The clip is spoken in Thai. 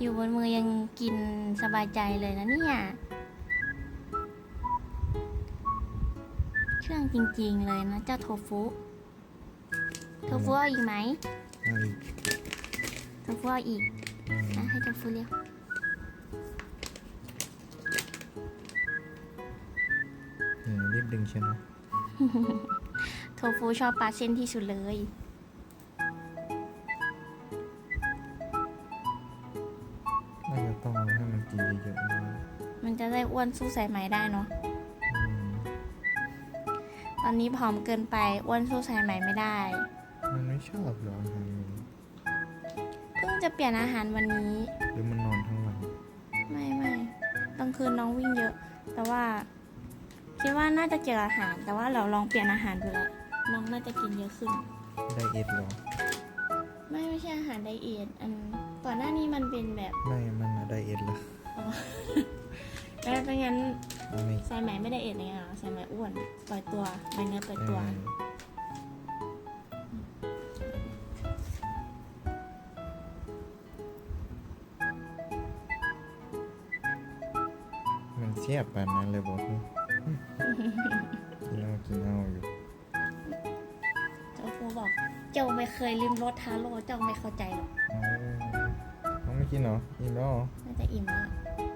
อยู่บนมือยังกินสบายใจเลยนะเนี่ยเชื่องจริงๆเลยนะเจ้าโทฟุโทฟุเอาอีกไหมเอาอีกโทฟุเอาอีกอืมนะให้โทฟุเร็วเออรีบดึงใช่ไหมโทฟุชอบปลาเส้นที่สุดเลย เอาให้มันกินเยอะๆนะมันจะได้อ้วนสู้สายไหมได้เนาะอืมตอนนี้ผอมเกินไปอ้วนสู้สายไหมไม่ได้ มันไม่ชอบเหรออาหารนี้เพิ่งจะเปลี่ยนอาหารวันนี้ หรือมันนอนทั้งวันไม่ไม่กลางคืนน้องวิ่งเยอะ แต่ว่าคิดว่าน่าจะเกี่ยวกับอาหาร แต่ว่าเราลองเปลี่ยนอาหารดูแล้วน้องน่าจะกินเยอะขึ้น ไดเอทเหรอ ไม่ไม่ใช่อาหารไดเอทอันก่อนหน้านี้มันเป็นแบบ ไม่มันอะไดเอทเหรออ๋อ แล้วเป็นงั้นเอาไม่สายไหมไม่ไดเอทเลยเหรอสายไหมอ้วนปล่อยตัวใบเนื้อปล่อยตัวเออมันเสียบแบบนั้นเลยบอกกินเอากินเอาอยู่ เจ้าครูบอก เจ้าไม่เคยลืมรสทาโร่เจ้าไม่เข้าใจหรอกเอาน้อง ไม่กินเหรออิ่มแล้วเหรอ น่าจะอิ่มแล้ว